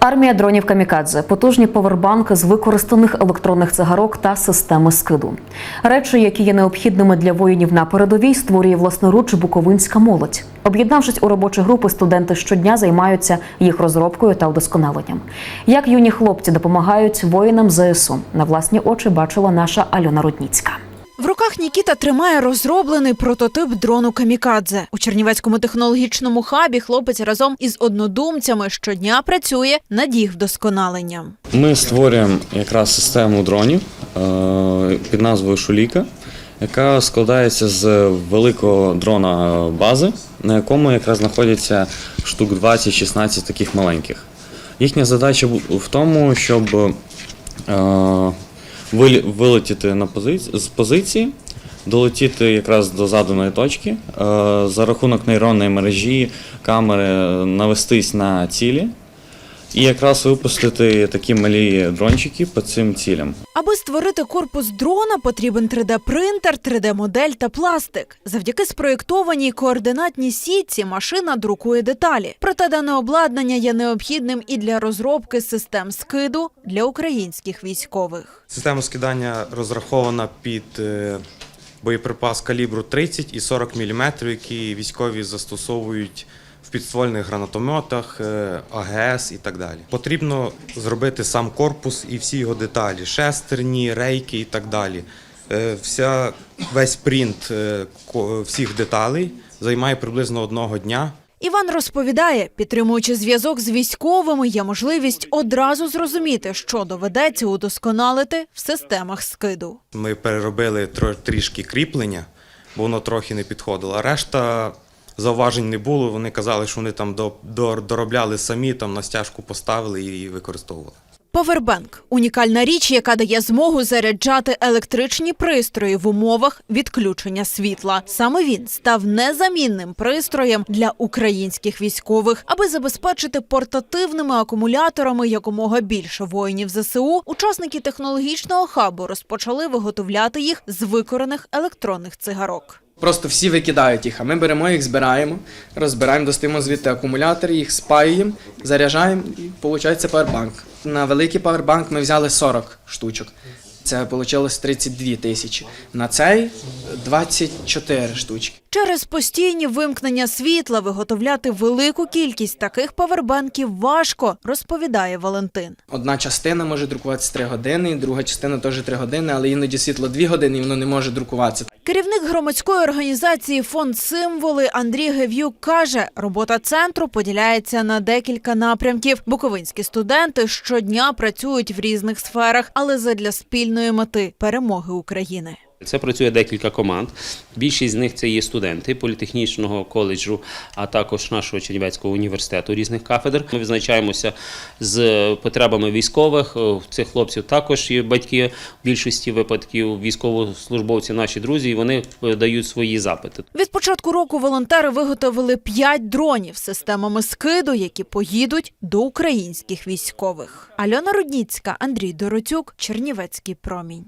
Армія дронів камікадзе, потужні повербанки з використаних електронних цигарок та системи скиду. Речі, які є необхідними для воїнів на передовій, створює власноруч буковинська молодь. Об'єднавшись у робочі групи, студенти щодня займаються їх розробкою та удосконаленням. Як юні хлопці допомагають воїнам ЗСУ, на власні очі бачила наша Альона Рудніцька. В руках Нікіта тримає розроблений прототип дрону Камікадзе. У Чернівецькому технологічному хабі хлопець разом із однодумцями щодня працює над їх вдосконаленням. Ми створюємо якраз систему дронів е, під назвою Шуліка, яка складається з великого дрона бази, на якому якраз знаходяться штук 20-16 таких маленьких. Їхня задача в тому, щоб е, вилетіти на позиці, з позиції, долетіти якраз до заданої точки, е, за рахунок нейронної мережі, камери е, навестись на цілі. І якраз випустити такі малі дрончики по цим цілям. Аби створити корпус дрона, потрібен 3D-принтер, 3D-модель та пластик. Завдяки спроєктованій координатній сітці машина друкує деталі. Проте дане обладнання є необхідним і для розробки систем скиду для українських військових. Система скидання розрахована під е, боєприпас калібру 30 і 40 мм, які військові застосовують в підствольних гранатометах, е, АГС і так далі. Потрібно зробити сам корпус і всі його деталі: шестерні, рейки і так далі. Е, Вся, весь принт е, всіх деталей займає приблизно одного дня. Іван розповідає, підтримуючи зв'язок з військовими, є можливість одразу зрозуміти, що доведеться удосконалити в системах скиду. Ми переробили трішки кріплення, бо воно трохи не підходило. А решта зауважень не було. Вони казали, що вони там до- до- доробляли самі, там на стяжку поставили і використовували. Повербенк унікальна річ, яка дає змогу заряджати електричні пристрої в умовах відключення світла. Саме він став незамінним пристроєм для українських військових, аби забезпечити портативними акумуляторами якомога більше воїнів ЗСУ. Учасники технологічного хабу розпочали виготовляти їх з викорених електронних цигарок. Просто всі викидають їх, а ми беремо їх, збираємо, розбираємо, достаємо звідти акумулятори, їх спаюємо, заряджаємо і виходить павербанк. На великий павербанк ми взяли 40 штучок. Це вийшло 32 тисячі. На цей 24 штучки. Через постійні вимкнення світла виготовляти велику кількість таких павербанків важко, розповідає Валентин. Одна частина може друкуватися 3 години, друга частина теж 3 години, але іноді світло 2 години і воно не може друкуватися. Керівник громадської організації Фонд Символи Андрій Гев'юк каже, робота центру поділяється на декілька напрямків. Буковинські студенти щодня працюють в різних сферах, але задля спільної мети перемоги України. Це працює декілька команд. Більшість з них це є студенти політехнічного коледжу, а також нашого Чернівецького університету різних кафедр. Ми визначаємося з потребами військових. У цих хлопців також є батьки в більшості випадків, військовослужбовці, наші друзі, і вони е, дають свої запити. Від початку року волонтери виготовили п'ять дронів системами скиду, які поїдуть до українських військових. Альона Рудніцька, Андрій Доротюк, Чернівецький промінь.